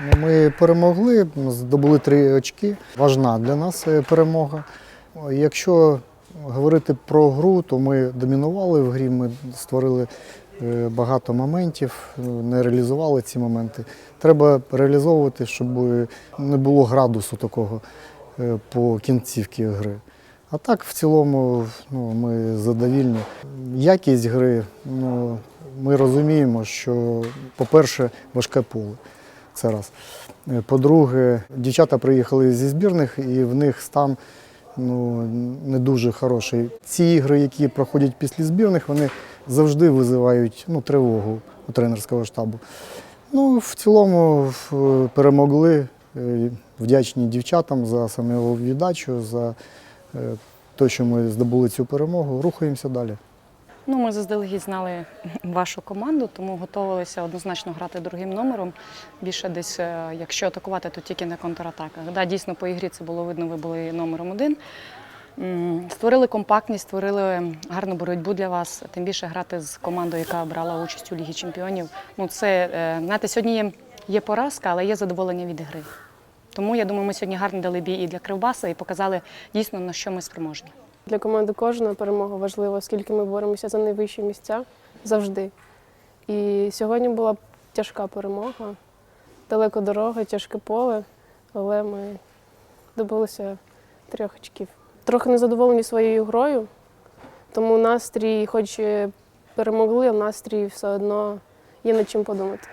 Ну, Ми перемогли, здобули три очки. Важна для нас е, перемога. Якщо говорити про гру, то ми домінували в грі, ми створили е, багато моментів, е, не реалізували ці моменти. Треба реалізовувати, щоб не було градусу такого по кінцівці гри. А так, в цілому, ну, ми задовільні. Якість гри, ну, ми розуміємо, що, по-перше, важке поле. Це раз. Е, По-друге, дівчата приїхали зі збірних, і в них стан ну, не дуже хороший. Ці ігри, які проходять після збірних, вони завжди визивають ну, тривогу у тренерського штабу. Ну, в цілому перемогли. Е, Вдячні дівчатам за самовіддачу, за е, те, що ми здобули цю перемогу. Рухаємося далі. Ну, ми заздалегідь знали вашу команду, тому готувалися однозначно грати другим номером. Більше десь, е, якщо атакувати, то тільки на контратаках. Да, дійсно, по ігрі це було видно, ви були номером один. Створили компактність, створили гарну боротьбу для вас. Тим більше грати з командою, яка брала участь у Лігі Чемпіонів. Ну, це, е, знаєте, сьогодні є, є поразка, але є задоволення від гри. Тому я думаю, ми сьогодні гарно дали бій і для Кривбаса і показали дійсно, на що ми спроможні. Для команди кожна перемога важлива, оскільки ми боремося за найвищі місця завжди. І сьогодні була тяжка перемога, далеко дорога, тяжке поле, але ми добилися трьох очків. Трохи незадоволені своєю грою, тому настрій, хоч перемогли, а настрій все одно є над чим подумати.